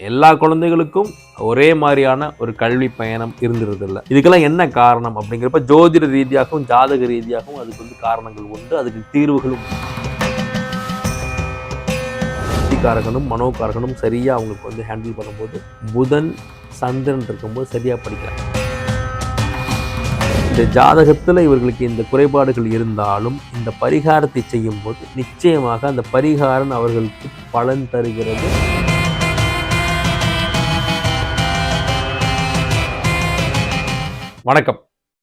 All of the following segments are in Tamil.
எல்லா குழந்தைகளுக்கும் ஒரே மாதிரியான ஒரு கல்வி பயணம் இருந்துருது இதுக்கெல்லாம் என்ன காரணம் அப்படிங்கிறப்ப ஜோதிட ரீதியாகவும் ஜாதக ரீதியாகவும் அதுக்கு வந்து காரணங்கள் உண்டு. அதுக்கு தீர்வுகளும் புத்திகாரகனும் மனோகாரகனும் சரியா அவங்களுக்கு வந்து ஹேண்டில் பண்ணும்போது புதன் சந்திரன் இருக்கும்போது சரியா படிக்கிறாங்க இந்த ஜாதகத்தில் இவர்களுக்கு இந்த குறைபாடுகள் இருந்தாலும் இந்த பரிகாரத்தை செய்யும்போது நிச்சயமாக அந்த பரிகாரம் அவர்களுக்கு பலன் தருகிறது. வணக்கம்.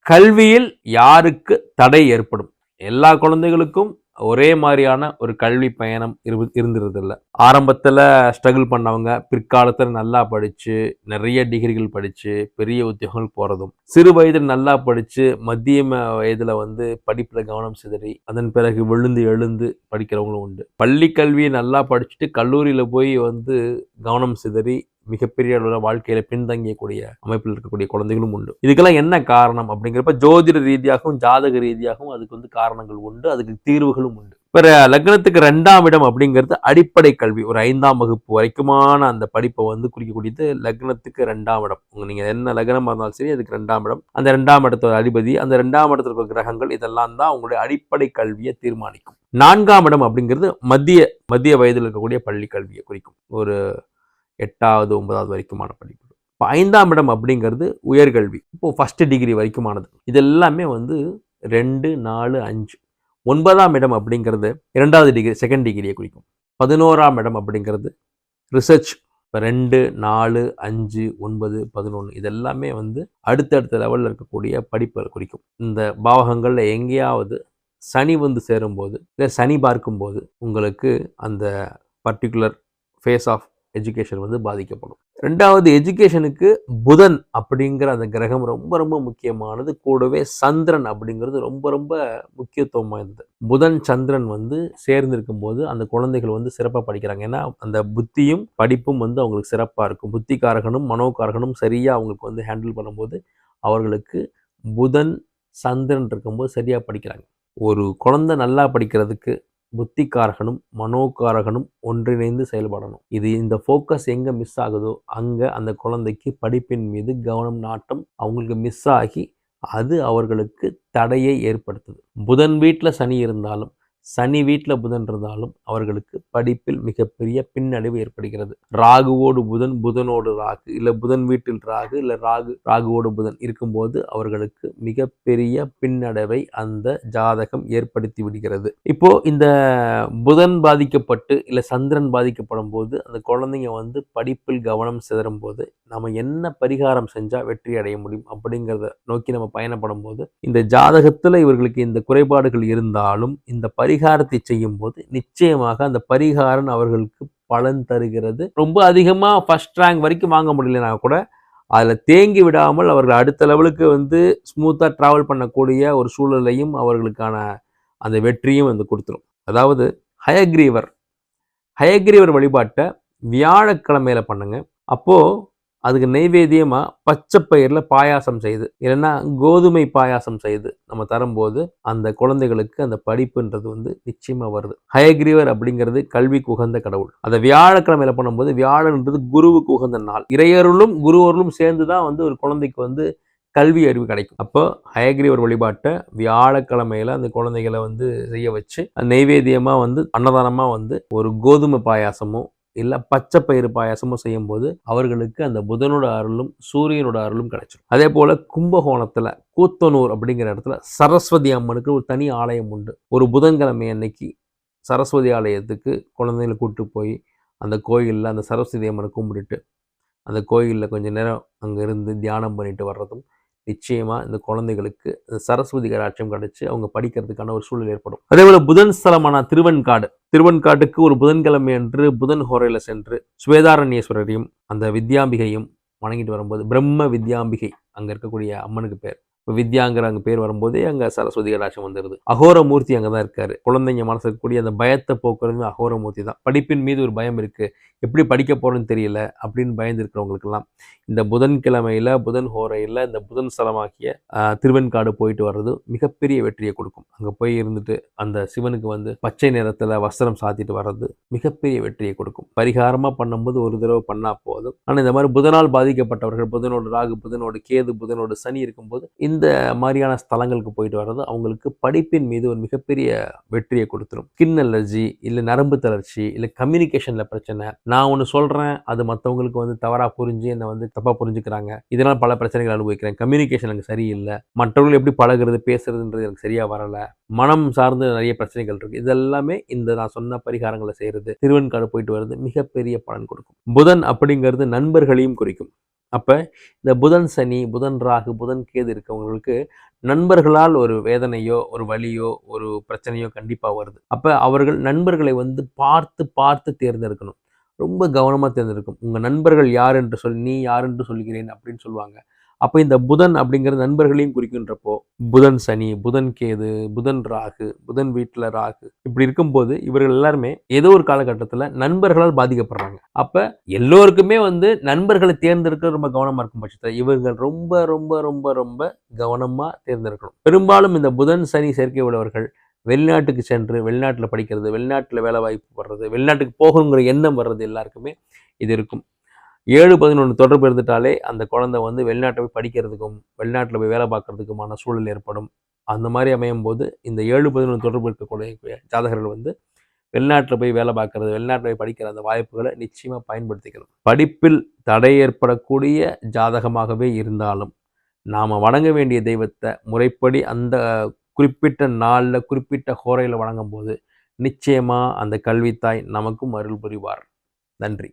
கல்வியில் யாருக்கு தடை ஏற்படும்? எல்லா குழந்தைகளுக்கும் ஒரே மாதிரியான ஒரு கல்வி பயணம் இரு இருந்துருது இல்லை ஆரம்பத்தில் ஸ்ட்ரகிள் பண்ணவங்க பிற்காலத்தில் நல்லா படித்து நிறைய டிகிரிகள் படித்து பெரிய உத்தியோகங்கள் போகிறதும் சிறு வயதில் நல்லா படித்து மத்திய வயதில் வந்து படிப்பில் கவனம் சிதறி அதன் பிறகு விழுந்து எழுந்து படிக்கிறவங்களும் உண்டு. பள்ளி கல்வியை நல்லா படிச்சுட்டு கல்லூரியில் போய் வந்து கவனம் சிதறி மிகப்பெரிய அளவில் வாழ்க்கையில் பின்தங்கியக்கூடிய அமைப்பில் இருக்கக்கூடிய குழந்தைகளும் உண்டு. இதுக்கெல்லாம் என்ன காரணம் அப்படிங்கிறப்ப ஜோதிட ரீதியாகவும் ஜாதக ரீதியாகவும் அதுக்கு வந்து காரணங்கள் உண்டு. அதுக்கு தீர்வுகளும் உண்டு. இப்போ லக்னத்துக்கு ரெண்டாம் இடம் அப்படிங்கிறது அடிப்படை கல்வி. ஒரு ஐந்தாம் வகுப்பு வரைக்குமான அந்த படிப்பை வந்து குறிக்கக்கூடியது லக்னத்துக்கு ரெண்டாம் இடம். நீங்கள் என்ன லக்னமாக இருந்தாலும் சரி அதுக்கு ரெண்டாம் இடம். அந்த ரெண்டாம் இடத்தோட அதிபதி அந்த ரெண்டாம் இடத்துல இருக்கிற கிரகங்கள் இதெல்லாம் தான் உங்களுடைய அடிப்படை கல்வியை தீர்மானிக்கும். நான்காம் இடம் அப்படிங்கிறது மத்திய மத்திய வயதில் இருக்கக்கூடிய பள்ளி கல்வியை குறிக்கும். ஒரு எட்டாவது ஒன்பதாவது வரைக்குமான படிப்பு இப்போ ஐந்தாம் இடம் அப்படிங்கிறது உயர்கல்வி. இப்போ ஃபஸ்ட்டு டிகிரி வரைக்குமானது. இது எல்லாமே வந்து ரெண்டு நாலு அஞ்சு. ஒன்பதாம் இடம் அப்படிங்கிறது இரண்டாவது டிகிரி செகண்ட் டிகிரியை குறிக்கும். பதினோராம் இடம் அப்படிங்கிறது ரிசர்ச் இப்போ ரெண்டு நாலு அஞ்சு ஒன்பது பதினொன்று இதெல்லாமே வந்து அடுத்தடுத்த லெவலில் இருக்கக்கூடிய படிப்பை குறிக்கும். இந்த பாவகங்களில் எங்கேயாவது சனி வந்து சேரும்போது இல்லை சனி பார்க்கும்போது உங்களுக்கு அந்த பர்டிகுலர் ஃபேஸ் ஆஃப் எஜுகேஷன் வந்து பாதிக்கப்படும். ரெண்டாவது எஜுகேஷனுக்கு புதன் அப்படிங்கிற அந்த கிரகம் ரொம்ப ரொம்ப முக்கியமானது. கூடவே சந்திரன் அப்படிங்கிறது ரொம்ப ரொம்ப முக்கியத்துவம் வாய்ந்தது. புதன் சந்திரன் வந்து சேர்ந்திருக்கும் போது அந்த குழந்தைகள் வந்து சிறப்பாக படிக்கிறாங்க. ஏன்னா அந்த புத்தியும் படிப்பும் வந்து அவங்களுக்கு சிறப்பாக இருக்கும். புத்திகாரகனும் மனோகாரகனும் சரியாக அவங்களுக்கு வந்து ஹேண்டில் பண்ணும்போது அவர்களுக்கு புதன் சந்திரன் இருக்கும்போது சரியாக படிக்கிறாங்க. ஒரு குழந்தை நல்லா படிக்கிறதுக்கு புத்திகாரகனும் மனோகாரகனும் ஒன்றிணைந்து செயல்படணும். இது இந்த ஃபோக்கஸ் எங்கே மிஸ் ஆகுதோ அங்கே அந்த குழந்தைக்கு படிப்பின் மீது கவனம் நாட்டம் அவங்களுக்கு மிஸ் ஆகி அது அவர்களுக்கு தடையை ஏற்படுத்துது. புதன் வீட்டில் சனி இருந்தாலும் சனி வீட்டில் புதன் இருந்தாலும் அவர்களுக்கு படிப்பில் மிகப்பெரிய பின்னடைவு ஏற்படுகிறது. ராகுவோடு புதன் புதனோடு ராகு இல்லை புதன் வீட்டில் ராகு இல்லை ராகு ராகுவோடு புதன் இருக்கும்போது அவர்களுக்கு மிகப்பெரிய பின்னடைவை அந்த ஜாதகம் ஏற்படுத்தி விடுகிறது. இப்போ இந்த புதன் பாதிக்கப்பட்டு இல்லை சந்திரன் பாதிக்கப்படும் போது அந்த குழந்தைங்க வந்து படிப்பில் கவனம் சிதறும் போது நம்ம என்ன பரிகாரம் செஞ்சால் வெற்றி அடைய முடியும் அப்படிங்கிறத நோக்கி நம்ம பயணப்படும் போது இந்த ஜாதகத்தில் இவர்களுக்கு இந்த குறைபாடுகள் இருந்தாலும் இந்த பரி பரிகாரத்தை செய்யும் போது நிச்சயமாக அந்த பரிகாரம் அவர்களுக்கு பலன் தருகிறது. ரொம்ப அதிகமாக ஃபர்ஸ்ட் ரேங்க் வரைக்கும் வாங்க முடியலனா கூட அதில் தேங்கி விடாமல் அவர்கள் அடுத்த லெவலுக்கு வந்து ஸ்மூத்தாக ட்ராவல் பண்ணக்கூடிய ஒரு சூழலையும் அவர்களுக்கான அந்த வெற்றியும் வந்து கொடுத்துரும். அதாவது ஹயக்ரீவர் ஹயக்ரீவர் வழிபாட்டை வியாழக்கிழமையில பண்ணுங்க. அப்போ அதுக்கு நைவேத்தியமாக பச்சை பயிரில் பாயாசம் செய்து இல்லைன்னா கோதுமை பாயாசம் செய்து நம்ம தரும்போது அந்த குழந்தைகளுக்கு அந்த படிப்புன்றது வந்து நிச்சயமாக வருது. ஹயக்ரீவர் அப்படிங்கிறது கல்விக்கு உகந்த கடவுள். அதை வியாழக்கிழமையில் பண்ணும்போது வியாழன்றது குருவுக்கு உகந்த நாள். இறையருளும் குருவருளும் சேர்ந்து தான் வந்து ஒரு குழந்தைக்கு வந்து கல்வி அறிவு கிடைக்கும். அப்போ ஹயக்ரீவர் வழிபாட்டை வியாழக்கிழமையில அந்த குழந்தைகளை வந்து செய்ய வச்சு நெய்வேத்தியமாக வந்து அன்னதானமாக வந்து ஒரு கோதுமை பாயாசமும் இல்லை பச்சை பயிறு பாயாசமும் செய்யும்போது அவர்களுக்கு அந்த புதனோட அருளும் சூரியனோட அருளும் கிடைச்சிடும் அதே போல் கும்பகோணத்தில் கூத்தனூர் அப்படிங்கிற இடத்துல சரஸ்வதி அம்மனுக்கு ஒரு தனி ஆலயம் உண்டு. ஒரு புதன்கிழமை அன்னைக்கு சரஸ்வதி ஆலயத்துக்கு குழந்தைங்களை கூப்பிட்டு போய் அந்த கோயிலில் அந்த சரஸ்வதி அம்மனை கும்பிட்டுட்டு அந்த கோயிலில் கொஞ்சம் நேரம் அங்கே இருந்து தியானம் பண்ணிட்டு வர்றதும் நிச்சயமாக இந்த குழந்தைகளுக்கு இந்த சரஸ்வதி கடாட்சியம் கிடச்சி அவங்க படிக்கிறதுக்கான ஒரு சூழல் ஏற்படும். அதே போல் புதன் ஸ்தலமான திருவன்காடு திருவன்காட்டுக்கு ஒரு புதன்கிழமை அன்று புதன் ஹோரையில் சென்று சுவேதாரண்யேஸ்வரரையும் அந்த வித்யாம்பிகையும் வணங்கிட்டு வரும்போது பிரம்ம வித்யாம்பிகை அங்கே இருக்கக்கூடிய அம்மனுக்கு பேர். வித்யாங்கிற அங்கே பேர் வரும்போதே அங்கே சரஸ்வதி கடாட்சம் வந்துடுது அகோரமூர்த்தி அங்கே தான் இருக்காரு. குழந்தைங்க மனசு இருக்கக்கூடிய அந்த பயத்தை போக்குறதுமே அகோரமூர்த்தி தான் படிப்பின் மீது ஒரு பயம் இருக்கு. எப்படி படிக்க போகிறோன்னு தெரியல அப்படின்னு பயந்துருக்கிறவங்களுக்கெல்லாம் இந்த புதன்கிழமையில புதன் ஹோரையில் இந்த புதன் ஸ்தலமாகிய திருவெண்காடு போயிட்டு வர்றது மிகப்பெரிய வெற்றியை கொடுக்கும். அங்கே போய் இருந்துட்டு அந்த சிவனுக்கு வந்து பச்சை நிறத்தில் வஸ்திரம் சாத்திட்டு வர்றது மிகப்பெரிய வெற்றியை கொடுக்கும். பரிகாரமாக பண்ணும்போது ஒரு தடவை பண்ணா போதும். ஆனால் இந்த மாதிரி புதனால் பாதிக்கப்பட்டவர்கள் புதனோடு ராகு புதனோடு கேது புதனோடு சனி இருக்கும்போது இந்த இந்த மாதிரியான ஸ்தலங்களுக்கு போயிட்டு வர்றது அவங்களுக்கு படிப்பின் மீது ஒரு மிகப்பெரிய வெற்றியை கொடுத்துரும். ஸ்கின் அலர்ஜி இல்லை நரம்பு தளர்ச்சி இல்லை கம்யூனிகேஷனில் பிரச்சனை. நான் ஒன்று சொல்கிறேன் அது மற்றவங்களுக்கு வந்து தவறாக புரிஞ்சு என்னை வந்து தப்பாக புரிஞ்சுக்கிறாங்க. இதனால் பல பிரச்சனைகள் அனுபவிக்கிறேன். கம்யூனிகேஷன் எனக்கு சரியில்லை. மற்றவர்கள் எப்படி பழகுறது பேசுறதுன்றது எனக்கு சரியாக வரலை. மனம் சார்ந்து நிறைய பிரச்சனைகள் இருக்குது இதெல்லாமே இந்த நான் சொன்ன பரிகாரங்களை செய்கிறது திருவெண்காடு போயிட்டு வர்றது மிகப்பெரிய பலன் கொடுக்கும். புதன் அப்படிங்கிறது நண்பர்களையும் குறிக்கும். அப்போ இந்த புதன் சனி புதன் ராகு புதன் கேது இருக்கவங்களுக்கு நண்பர்களால் ஒரு வேதனையோ ஒரு வலியோ ஒரு பிரச்சனையோ கண்டிப்பாக வருது. அப்போ அவர்கள் நண்பர்களை வந்து பார்த்து பார்த்து தேர்ந்தெடுக்கணும். ரொம்ப கவனமாக தேர்ந்தெடுக்கும் உங்கள் நண்பர்கள் யார் என்று சொல்லி நீ யார் என்று சொல்கிறேன் அப்படின்னு சொல்லுவாங்க. அப்போ இந்த புதன் அப்படிங்கிற நண்பர்களையும் குறிக்கின்றப்போ புதன் சனி புதன் கேது புதன் ராகு புதன் வீட்டில் ராகு இப்படி இருக்கும்போது இவர்கள் எல்லாருமே ஏதோ ஒரு காலகட்டத்தில் நண்பர்களால் பாதிக்கப்படுறாங்க. அப்போ எல்லோருக்குமே வந்து நண்பர்களை தேர்ந்தெடுக்க ரொம்ப கவனமாக இருக்கும் பட்சத்தில் இவர்கள் ரொம்ப ரொம்ப ரொம்ப ரொம்ப கவனமாக தேர்ந்தெடுக்கணும். பெரும்பாலும் இந்த புதன் சனி சேர்க்கை உள்ளவர்கள் வெளிநாட்டுக்கு சென்று வெளிநாட்டில் படிக்கிறது வெளிநாட்டில் வேலை வாய்ப்பு வர்றது வெளிநாட்டுக்கு போகணுங்கிற எண்ணம் வர்றது எல்லாருக்குமே இது இருக்கும். ஏழு பதினொன்று தொடர்பு இருந்துட்டாலே அந்த குழந்தை வந்து வெளிநாட்டை போய் படிக்கிறதுக்கும் வெளிநாட்டில் போய் வேலை பார்க்கறதுக்குமான சூழல் ஏற்படும். அந்த மாதிரி அமையும் போது இந்த ஏழு பதினொன்று தொடர்பு இருக்கக்கூடிய ஜாதகர்கள் வந்து வெளிநாட்டில் போய் வேலை பார்க்கறது வெளிநாட்டில் போய் படிக்கிற அந்த வாய்ப்புகளை நிச்சயமாக பயன்படுத்திக்கணும். படிப்பில் தடை ஏற்படக்கூடிய ஜாதகமாகவே இருந்தாலும் நாம் வணங்க வேண்டிய தெய்வத்தை முறைப்படி அந்த குறிப்பிட்ட நாளில் குறிப்பிட்ட ஹோரையில் வழங்கும் போது நிச்சயமாக அந்த கல்வித்தாய் நமக்கும் அருள் புரிவார். நன்றி.